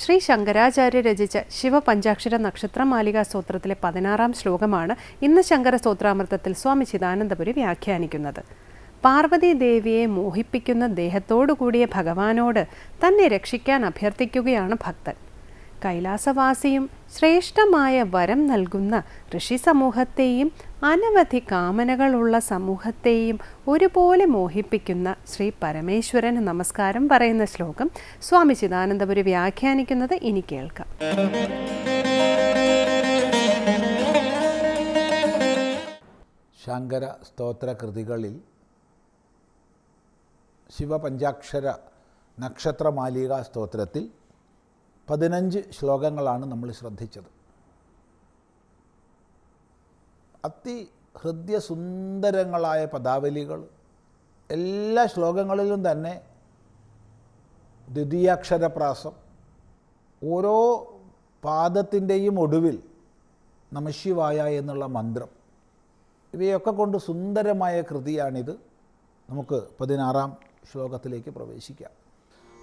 ശ്രീ ശങ്കരാചാര്യ രചിച്ച ശിവപഞ്ചാക്ഷര നക്ഷത്ര മാലികാ സ്തോത്രത്തിലെ പതിനാറാം ശ്ലോകമാണ് ഇന്ന് ശങ്കര സ്തോത്രാമൃതത്തിൽ സ്വാമി ചിദാനന്ദപുരി വ്യാഖ്യാനിക്കുന്നത്. പാർവതി ദേവിയെ മോഹിപ്പിക്കുന്ന ദേഹത്തോടു കൂടിയ ഭഗവാനോട് തന്നെ രക്ഷിക്കാൻ അഭ്യർത്ഥിക്കുകയാണ് ഭക്തൻ. കൈലാസവാസിയും ശ്രേഷ്ഠമായ വരം നൽകുന്ന ഋഷി സമൂഹത്തെയും അനവധി കാമനകളുള്ള സമൂഹത്തെയും ഒരുപോലെ മോഹിപ്പിക്കുന്ന ശ്രീ പരമേശ്വരന് നമസ്കാരം പറയുന്ന ശ്ലോകം സ്വാമി ചിദാനന്ദപുരി വ്യാഖ്യാനിക്കുന്നത് ഇനി കേൾക്കാം. ശങ്കര സ്തോത്ര കൃതികളിൽ ശിവപഞ്ചാക്ഷര നക്ഷത്രമാലിക സ്തോത്രത്തിൽ പതിനഞ്ച് ശ്ലോകങ്ങളാണ് നമ്മൾ ശ്രദ്ധിച്ചത്. അതി ഹൃദ്യസുന്ദരങ്ങളായ പദാവലികൾ എല്ലാ ശ്ലോകങ്ങളിലും തന്നെ ദ്വിതീയാക്ഷരപ്രാസം ഓരോ പാദത്തിന്റെയും ഒടുവിൽ നമശിവായ എന്നുള്ള മന്ത്രം ഇവയൊക്കെ കൊണ്ട് സുന്ദരമായ കൃതിയാണിത്. നമുക്ക് പതിനാറാം ശ്ലോകത്തിലേക്ക് പ്രവേശിക്കാം.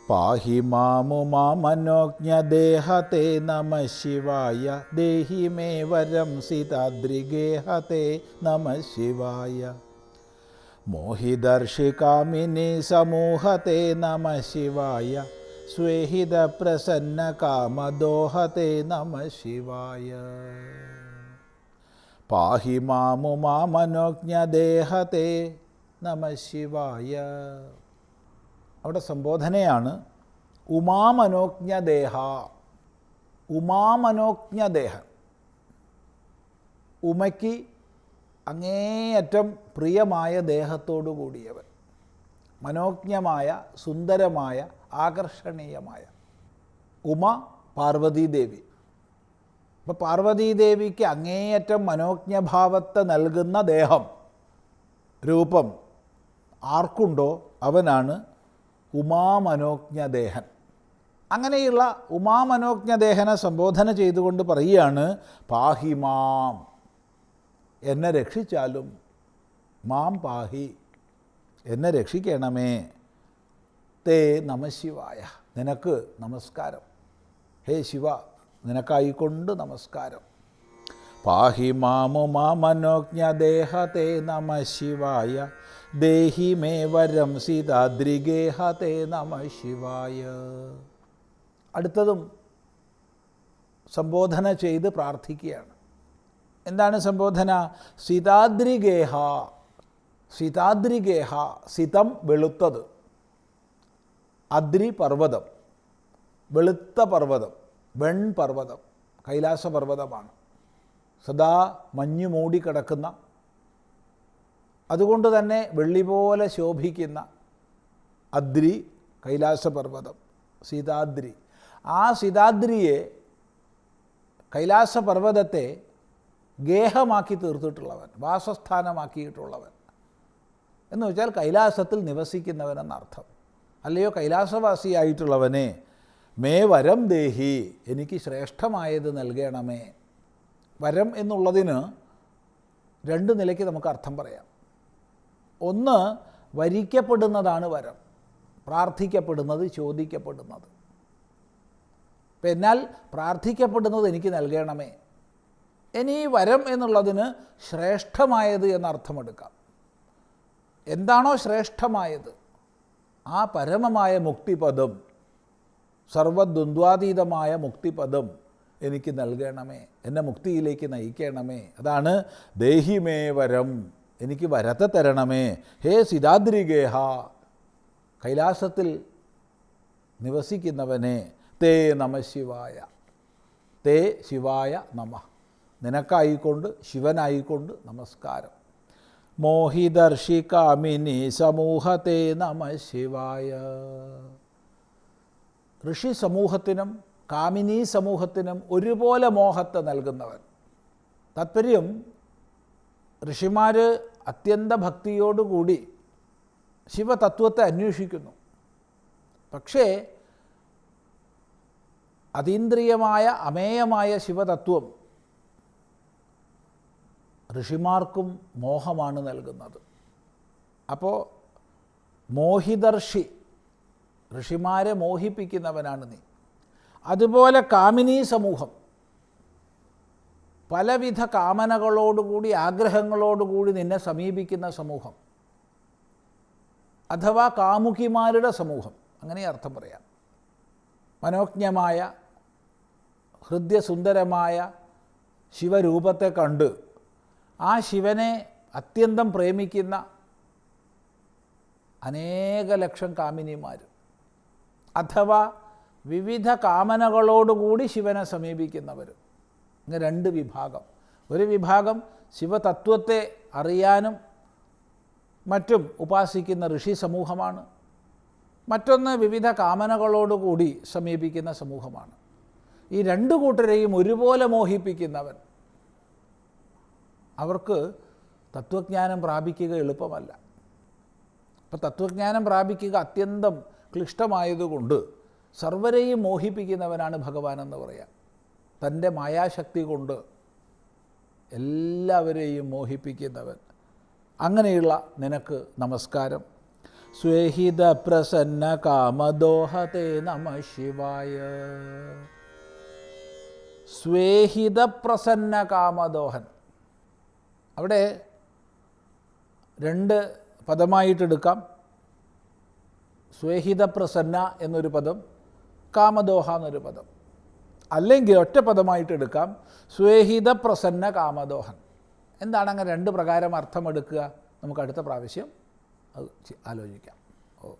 പാഹി മാമു മാമനോജ്ഞദേഹത്തെ നമ ശിവായ ദേഹി മേ വരം സീതാദ്രിഗേഹത്തെ നമ ശിവായ മോഹിദർഷികാമിനി സമൂഹത്തെ നമ ശിവായ സ്വേഹിത പ്രസന്ന കാമദോഹത്തെ നമ ശിവായ പാഹി മാമു മാമനോജ്ഞദേഹത്തെ നമ ശിവായ അവിടെ സംബോധനയാണ് ഉമാമനോജ്ഞദേഹ ഉമാമനോജ്ഞദേഹ. ഉമയ്ക്ക് അങ്ങേയറ്റം പ്രിയമായ ദേഹത്തോടു കൂടിയവൻ മനോജ്ഞമായ സുന്ദരമായ ആകർഷണീയമായ. ഉമ പാർവതീദേവി. അപ്പോൾ പാർവതീദേവിക്ക് അങ്ങേയറ്റം മനോജ്ഞഭാവത്തെ നൽകുന്ന ദേഹം രൂപം ആർക്കുണ്ടോ അവനാണ് ഉമാമനോജ്ഞദേഹൻ. അങ്ങനെയുള്ള ഉമാമനോജ്ഞദേഹനെ സംബോധന ചെയ്തുകൊണ്ട് പറയുകയാണ് പാഹി മാം എന്നെ രക്ഷിച്ചാലും മാം പാഹി എന്നെ രക്ഷിക്കണമേ. തേ നമശിവായ നിനക്ക് നമസ്കാരം. ഹേ ശിവ നിനക്കായിക്കൊണ്ട് നമസ്കാരം. പാഹി മാമു തേ നമ ശിവായ ദേഹി മേ വരം സീതാദ്രിഗേഹത്തെ നമ ശിവായ. അടുത്തതും സംബോധന ചെയ്ത് പ്രാർത്ഥിക്കുകയാണ്. എന്താണ് സംബോധന? സീതാദ്രിഗേഹ സീതാദ്രിഗേഹ സിതം വെളുത്തത്. അദ്രി പർവതം വെളുത്ത പർവതം വെൺപർവതം കൈലാസപർവതമാണ് സദാ മഞ്ഞു മൂടിക്കിടക്കുന്ന അതുകൊണ്ട് തന്നെ വെള്ളി പോലെ ശോഭിക്കുന്ന അദ്രി കൈലാസപർവതം സീതാദ്രി. ആ സീതാദ്രിയെ കൈലാസപർവതത്തെ ഗേഹമാക്കി തീർത്തിട്ടുള്ളവൻ വാസസ്ഥാനമാക്കിയിട്ടുള്ളവൻ. എന്ന് വെച്ചാൽ കൈലാസത്തിൽ നിവസിക്കുന്നവൻ എന്നർത്ഥം അല്ലയോ കൈലാസവാസിയായിട്ടുള്ളവനെ മേ വരം ദേഹി എനിക്ക് ശ്രേഷ്ഠമായത് നൽകണമേ. വരം എന്നുള്ളതിന് രണ്ട് നിലയ്ക്ക് നമുക്ക് അർത്ഥം പറയാം. ഒന്ന് വരിക്കപ്പെടുന്നതാണ് വരം. പ്രാർത്ഥിക്കപ്പെടുന്നത് ചോദിക്കപ്പെടുന്നത്. എന്നാൽ പ്രാർത്ഥിക്കപ്പെടുന്നത് എനിക്ക് നൽകണമേ. ഇനി വരം എന്നുള്ളതിന് ശ്രേഷ്ഠമായത് എന്നർത്ഥമെടുക്കാം. എന്താണോ ശ്രേഷ്ഠമായത്? ആ പരമമായ മുക്തിപദം സർവദ്വന്ദ്വാതീതമായ മുക്തിപദം എനിക്ക് നൽകണമേ. എന്നെ മുക്തിയിലേക്ക് നയിക്കണമേ. അതാണ് ദേഹിമേ വരം. എനിക്ക് വരത്തെ തരണമേ. ഹേ സിതാദ്രിഗേഹ. കൈലാസത്തിൽ നിവസിക്കുന്നവനെ. തേ നമ ശിവായ. തേ ശിവായ നമ. നിനക്കായിക്കൊണ്ട് ശിവനായിക്കൊണ്ട് നമസ്കാരം. മോഹിദർഷികാമിനി സമൂഹത്തെ നമ ശിവായ. ഋഷി സമൂഹത്തിനും കാമിനി സമൂഹത്തിനും ഒരുപോലെ മോഹത്തെ നൽകുന്നവൻ. താത്പര്യം ഋഷിമാർ അത്യന്ത ഭക്തിയോടുകൂടി ശിവതത്വത്തെ അന്വേഷിക്കുന്നു. പക്ഷേ അതീന്ദ്രിയമായ അമേയമായ ശിവതത്വം ഋഷിമാർക്കും മോഹമാണ് നൽകുന്നത്. അപ്പോൾ മോഹിദർഷി ഋഷിമാരെ മോഹിപ്പിക്കുന്നവനാണ് നീ. അതുപോലെ കാമിനി സമൂഹം പലവിധ കാമനകളോടുകൂടി ആഗ്രഹങ്ങളോടുകൂടി നിന്നെ സമീപിക്കുന്ന സമൂഹം. അഥവാ കാമുകിമാരുടെ സമൂഹം അങ്ങനെ അർത്ഥം പറയാം. മനോജ്ഞമായ ഹൃദ്യസുന്ദരമായ ശിവരൂപത്തെ കണ്ട് ആ ശിവനെ അത്യന്തം പ്രേമിക്കുന്ന അനേക ലക്ഷം കാമിനിമാർ. അഥവാ വിവിധ കാമനകളോടുകൂടി ശിവനെ സമീപിക്കുന്നവർ. ഇങ്ങനെ രണ്ട് വിഭാഗം. ഒരു വിഭാഗം ശിവതത്വത്തെ അറിയാനും മറ്റും ഉപാസിക്കുന്ന ഋഷി സമൂഹമാണ്. മറ്റൊന്ന് വിവിധ കാമനകളോടുകൂടി സമീപിക്കുന്ന സമൂഹമാണ്. ഈ രണ്ട് കൂട്ടരെയും ഒരുപോലെ മോഹിപ്പിക്കുന്നവൻ. അവർക്ക് തത്വജ്ഞാനം പ്രാപിക്കുക എളുപ്പമല്ല. അപ്പോൾ തത്വജ്ഞാനം പ്രാപിക്കുക അത്യന്തം ക്ലിഷ്ടമായതുകൊണ്ട് സർവരെയും മോഹിപ്പിക്കുന്നവനാണ് ഭഗവാൻ എന്ന് പറയാം. തന്റെ മായാശക്തി കൊണ്ട് എല്ലാവരെയും മോഹിപ്പിക്കുന്നവൻ. അങ്ങനെയുള്ള നിനക്ക് നമസ്കാരം. സ്വേഹിത പ്രസന്ന കാമദോഹത്തെ നമ ശിവായ. സ്വേഹിത പ്രസന്ന കാമദോഹൻ. അവിടെ രണ്ട് പദമായിട്ടെടുക്കാം സ്വേഹിത പ്രസന്ന എന്നൊരു പദം കാമദോഹ എന്നൊരു പദം. അല്ലെങ്കിൽ ഒറ്റ പദമായിട്ട് എടുക്കാം. സ്വേഹിത പ്രസന്ന കാമദോഹൻ എന്താണ് അങ്ങനെ രണ്ട് പ്രകാരം അർത്ഥമെടുക്കുക നമുക്ക് അടുത്ത പ്രാവശ്യം അത് ആലോചിക്കാം. ഓ.